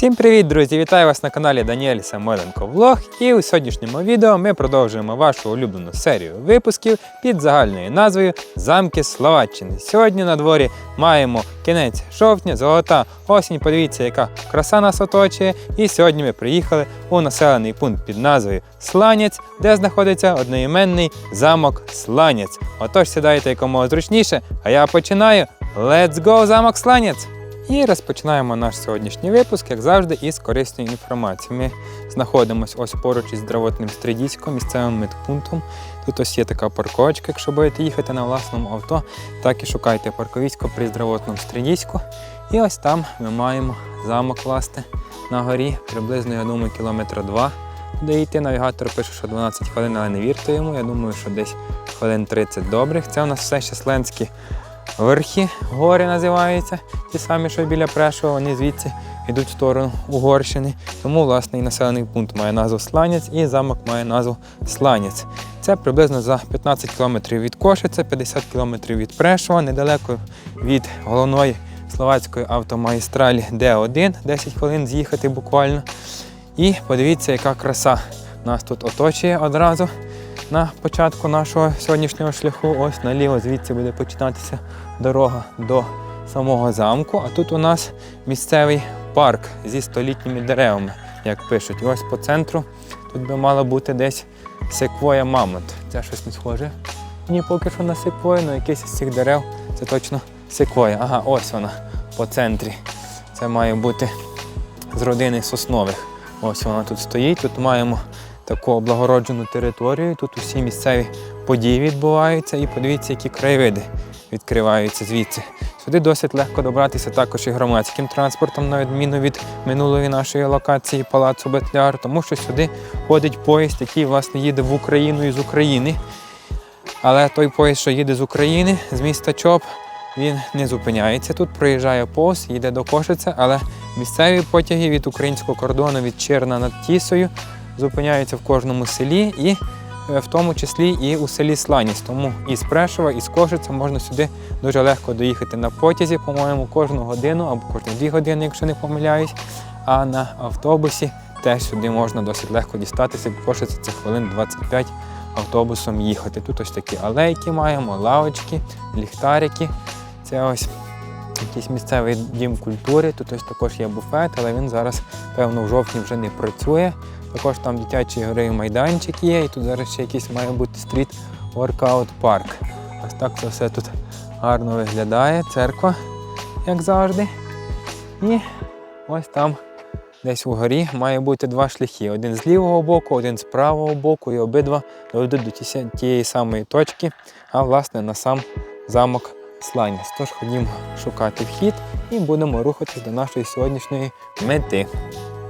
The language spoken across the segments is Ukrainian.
Всім привіт, друзі! Вітаю вас на каналі Даніель Самойленко Влог. І у сьогоднішньому відео ми продовжуємо вашу улюблену серію випусків під загальною назвою Замки Словаччини. Сьогодні на дворі маємо кінець жовтня, золота осінь. Подивіться, яка краса нас оточує. І сьогодні ми приїхали у населений пункт під назвою Сланець, де знаходиться одноіменний замок Сланець. Отож сідайте якомога зручніше, а я починаю. Let's go, замок Сланець! І розпочинаємо наш сьогоднішній випуск, як завжди, із корисної інформації. Ми знаходимося ось поруч із здравотним Стрідіськом, місцевим медпунктом. Тут ось є така парковочка, якщо будете їхати на власному авто, так і шукайте парковісько при здравотному Стрідіську. І ось там ми маємо замок власне на горі, приблизно, я думаю, кілометра два. Куди йти, навігатор пише, що 12 хвилин, але не вірте йому. Я думаю, що десь хвилин 30 добрих. Це у нас все щасленські верхи, гори називаються. Ті самі, що біля Прешова, вони звідси йдуть в сторону Угорщини. Тому, власне, і населений пункт має назву Сланець і замок має назву Сланець. Це приблизно за 15 кілометрів від Кошиця, 50 кілометрів від Прешова, недалеко від головної словацької автомагістралі Д1, 10 хвилин з'їхати буквально. І подивіться, яка краса нас тут оточує одразу на початку нашого сьогоднішнього шляху. Ось наліво звідси буде починатися дорога до самого замку. А тут у нас місцевий парк зі столітніми деревами, як пишуть. І ось по центру тут би мало бути десь секвоя мамонт. Це щось не схоже. Ні, поки що на секвою, але якийсь із цих дерев це точно секвоя. Ага, ось вона по центрі. Це має бути з родини соснових. Ось вона тут стоїть. Тут маємо таку облагороджену територію. Тут усі місцеві події відбуваються. І подивіться, які краєвиди відкриваються звідси. Сюди досить легко добратися також і громадським транспортом, на відміну від минулої нашої локації Палацу Бетляр, тому що сюди ходить поїзд, який власне їде в Україну з України. Але той поїзд, що їде з України, з міста Чоп, він не зупиняється тут, проїжджає повз, їде до Кошиця, але місцеві потяги від українського кордону від Черна над Тісою зупиняються в кожному селі і в тому числі і у селі Сланість. Тому із Прешова, із Кошиця можна сюди дуже легко доїхати на потязі, по-моєму, кожну годину або кожні дві години, якщо не помиляюсь. А на автобусі теж сюди можна досить легко дістатися, бо Кошиця це хвилин 25 автобусом їхати. Тут ось такі алейки маємо, лавочки, ліхтарики. Це ось якийсь місцевий дім культури. Тут ось також є буфет, але він зараз, певно, в жовтні вже не працює. Також там дитячий гри майданчик є, і тут зараз ще якийсь має бути стріт воркаут парк. Ось так це все тут гарно виглядає. Церква, як завжди. І ось там десь угорі має бути два шляхи. Один з лівого боку, один з правого боку, і обидва доведуть до тієї самої точки, а власне на сам замок Сланіс. Тож ходімо шукати вхід і будемо рухатись до нашої сьогоднішньої мети.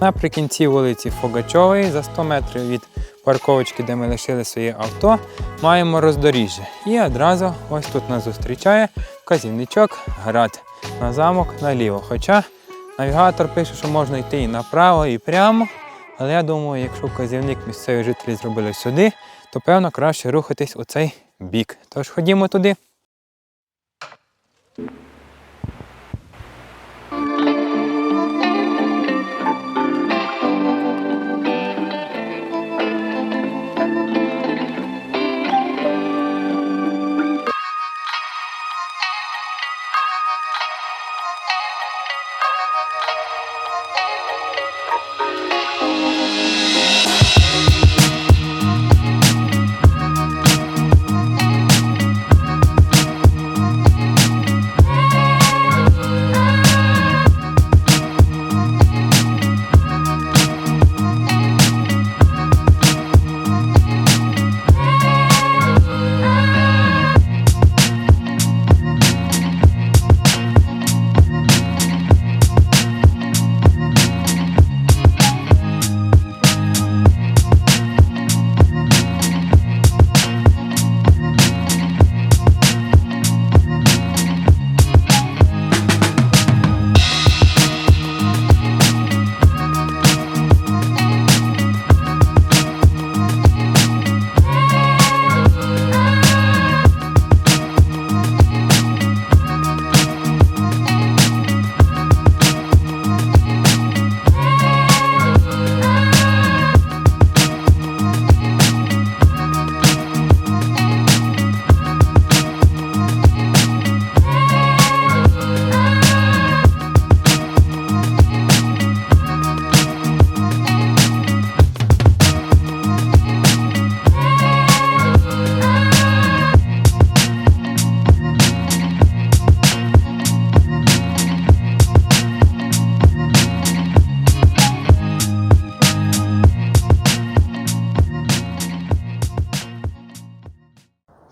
Наприкінці вулиці Фогачової, за 100 метрів від парковочки, де ми лишили своє авто, маємо роздоріжжя. І одразу ось тут нас зустрічає вказівничок град на замок наліво. Хоча навігатор пише, що можна йти і направо, і прямо. Але я думаю, якщо вказівник місцеві жителі зробили сюди, то певно краще рухатись у цей бік. Тож ходімо туди. you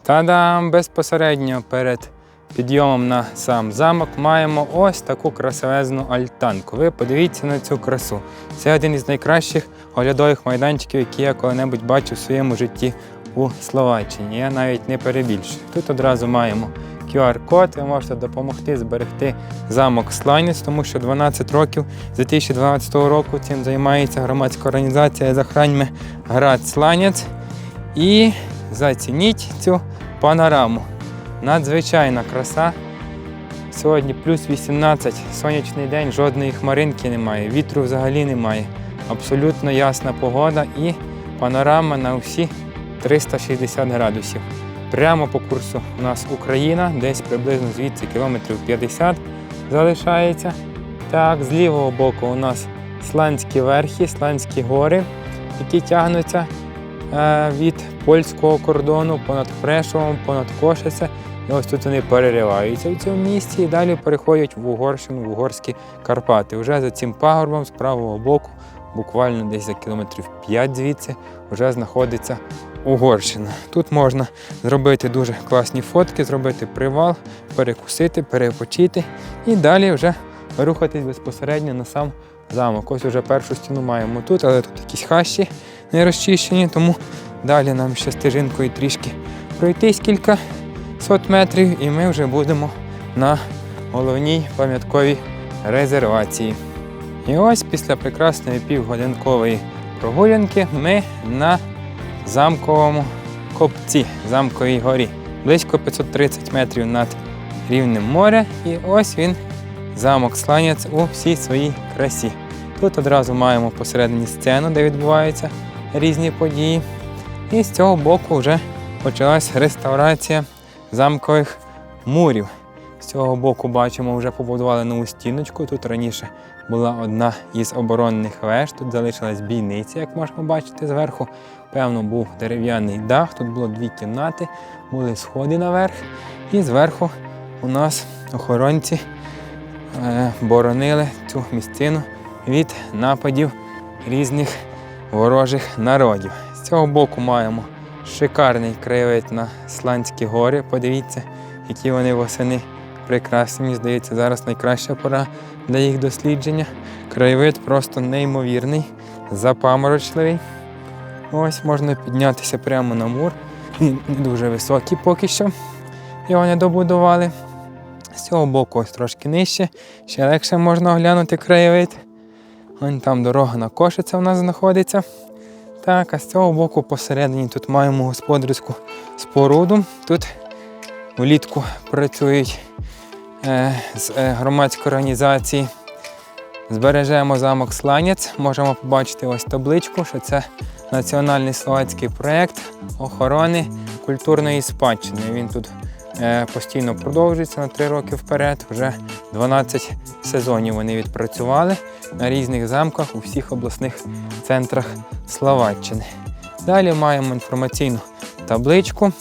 Та-дам! Безпосередньо перед підйомом на сам замок маємо ось таку красивезну альтанку. Ви подивіться на цю красу. Це один із найкращих оглядових майданчиків, які я коли-небудь бачив в своєму житті у Словаччині. Я навіть не перебільшую. Тут одразу маємо QR-код, ви можете допомогти зберегти замок Сланець, тому що 12 років з 2012 року цим займається громадська організація Захраньме Град Сланець. І зацініть цю панораму. Надзвичайна краса. Сьогодні плюс 18, сонячний день, жодної хмаринки немає, вітру взагалі немає. Абсолютно ясна погода і панорама на всі 360 градусів. Прямо по курсу у нас Україна, десь приблизно звідси кілометрів 50 залишається. Так, з лівого боку у нас Сланські верхи, Сланські гори, які тягнуться від польського кордону понад Прешовом, понад Кошице. І ось тут вони перериваються в цьому місці і далі переходять в Угорщину, в Угорські Карпати. Вже за цим пагорбом з правого боку, буквально десь за кілометрів 5 звідси, вже знаходиться Угорщина. Тут можна зробити дуже класні фотки, зробити привал, перекусити, перепочити і далі вже рухатись безпосередньо на сам замок. Ось вже першу стіну маємо тут, але тут якісь хащі не розчищені, тому далі нам ще стежинкою трішки пройтись кілька сот метрів, і ми вже будемо на головній пам'ятковій резервації. І ось після прекрасної півгодинкової прогулянки ми на замковому копці, замковій горі. Близько 530 метрів над рівнем моря. І ось він, замок Сланець у всій своїй красі. Тут одразу маємо посередині сцену, де відбуваються різні події. І з цього боку вже почалась реставрація замкових мурів. З цього боку бачимо, вже побудували нову стіночку. Тут раніше була одна із оборонних веж. Тут залишилась бійниця, як можемо бачити зверху. Певно, був дерев'яний дах. Тут було дві кімнати, були сходи наверх. І зверху у нас охоронці е, боронили цю місцину від нападів різних ворожих народів. З цього боку маємо шикарний краєвид на Сланські гори. Подивіться, які вони восени прекрасні. Мені здається, зараз найкраща пора для їх дослідження. Краєвид просто неймовірний, запаморочливий. Ось можна піднятися прямо на мур. Він дуже високий поки що. Його не добудували. З цього боку ось трошки нижче, ще легше можна оглянути краєвид. Вон там дорога на кошиця у нас знаходиться. Так, а з цього боку посередині тут маємо господарську споруду. Тут влітку працюють е, з е, громадської організації. Збережемо замок Сланець. Можемо побачити ось табличку, що це національний словацький проєкт охорони культурної спадщини. Він тут е, постійно продовжується на 3 роки вперед. Вже 12 сезонів вони відпрацювали на різних замках у всіх обласних центрах Словаччини. Далі маємо інформаційну табличку,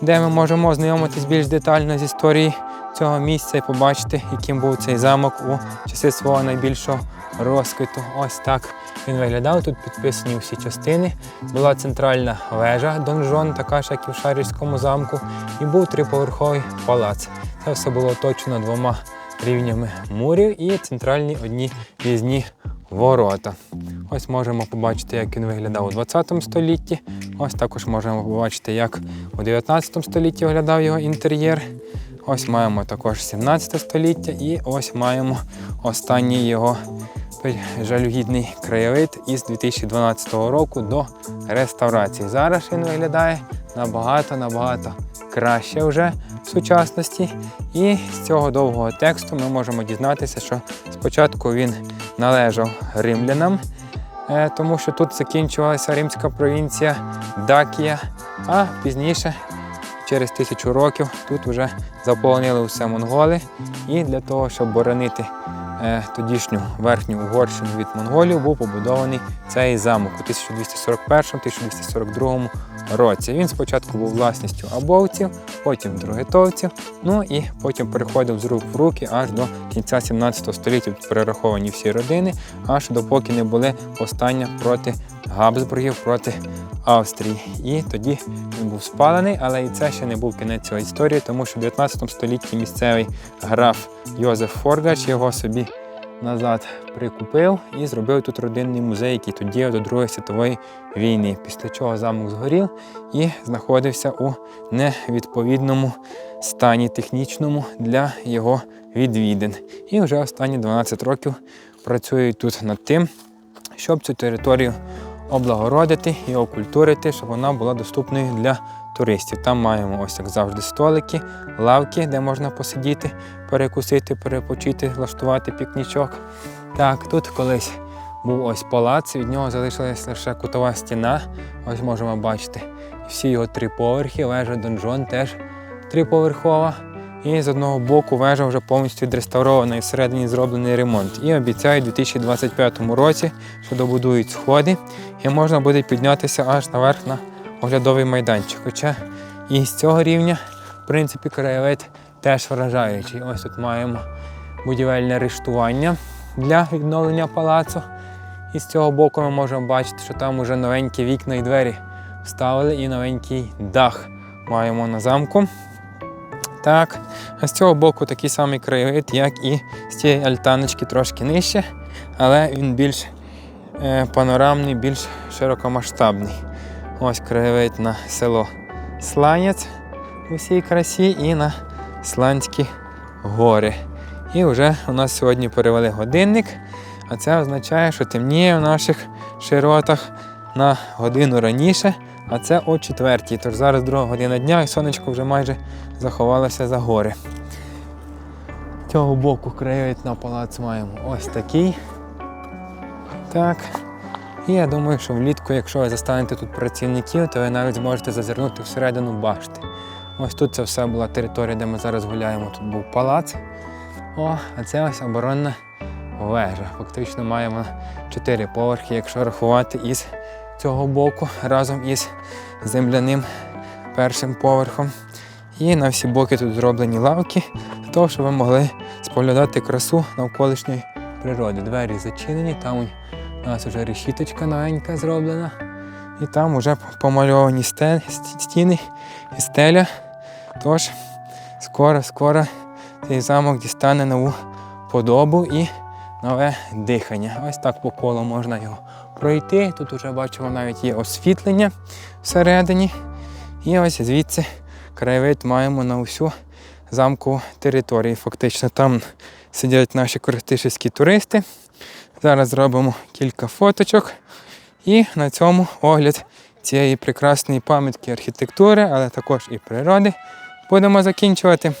де ми можемо ознайомитись більш детально з історією цього місця і побачити, яким був цей замок у часи свого найбільшого розквіту. Ось так він виглядав. Тут підписані всі частини. Була центральна вежа донжон, така ж, як і в Шарівському замку, і був триповерховий палац. Це все було оточено двома рівнями мурів і центральні одні різні ворота. Ось можемо побачити, як він виглядав у 20 столітті. Ось також можемо побачити, як у 19 столітті виглядав його інтер'єр. Ось маємо також 17 століття і ось маємо останній його жалюгідний краєвид із 2012 року до реставрації. Зараз він виглядає набагато-набагато краще вже в сучасності. І з цього довгого тексту ми можемо дізнатися, що спочатку він належав римлянам, е, тому що тут закінчувалася римська провінція Дакія, а пізніше, через тисячу років, тут вже заполонили усе монголи. І для того, щоб боронити тодішню верхню Угорщину від монголів, був побудований цей замок у 1241-1242 році. Він спочатку був власністю абовців, потім другитовців, ну і потім переходив з рук в руки аж до кінця 17 століття. Перераховані всі родини, аж допоки не були повстання проти Габсбургів проти Австрії. І тоді він був спалений, але і це ще не був кінець цієї історії, тому що в 19 столітті місцевий граф Йозеф Форгач його собі назад прикупив і зробив тут родинний музей, який тоді до Другої світової війни. Після чого замок згорів і знаходився у невідповідному стані технічному для його відвідин. І вже останні 12 років працюють тут над тим, щоб цю територію облагородити і окультурити, щоб вона була доступною для туристів. Там маємо ось як завжди столики, лавки, де можна посидіти, перекусити, перепочити, влаштувати пікнічок. Так, тут колись був ось палац, від нього залишилась лише кутова стіна. Ось можемо бачити. Всі його три поверхи, вежа донжон теж триповерхова. І з одного боку вежа вже повністю відреставрована і всередині зроблений ремонт. І обіцяють у 2025 році, що добудують сходи, і можна буде піднятися аж наверх на оглядовий майданчик. Хоча і з цього рівня, в принципі, краєвид теж вражаючий. Ось тут маємо будівельне рештування для відновлення палацу. І з цього боку ми можемо бачити, що там уже новенькі вікна і двері вставили, і новенький дах маємо на замку. Так, а з цього боку такий самий краєвид, як і з цієї альтаночки трошки нижче, але він більш е, панорамний, більш широкомасштабний. Ось краєвид на село Сланець у всій красі і на Сланські гори. І вже у нас сьогодні перевели годинник, а це означає, що темніє в наших широтах на годину раніше, а це о четвертій. Тож зараз друга година дня і сонечко вже майже заховалося за гори. Цього боку краєвид на палац маємо ось такий. Так. І я думаю, що влітку, якщо ви застанете тут працівників, то ви навіть зможете зазирнути всередину башти. Ось тут це все була територія, де ми зараз гуляємо. Тут був палац. О, а це ось оборонна вежа. Фактично маємо чотири поверхи, якщо рахувати із цього боку разом із земляним першим поверхом. І на всі боки тут зроблені лавки, для того, щоб ви могли споглядати красу навколишньої природи. Двері зачинені, там у нас вже решіточка новенька зроблена. І там вже помальовані стіни і стеля. Тож скоро-скоро цей замок дістане нову подобу і нове дихання. Ось так по колу можна його пройти. Тут вже бачимо, навіть є освітлення всередині. І ось звідси краєвид маємо на усю замку території. Фактично там сидять наші користишівські туристи. Зараз зробимо кілька фоточок. І на цьому огляд цієї прекрасної пам'ятки архітектури, але також і природи. Будемо закінчувати.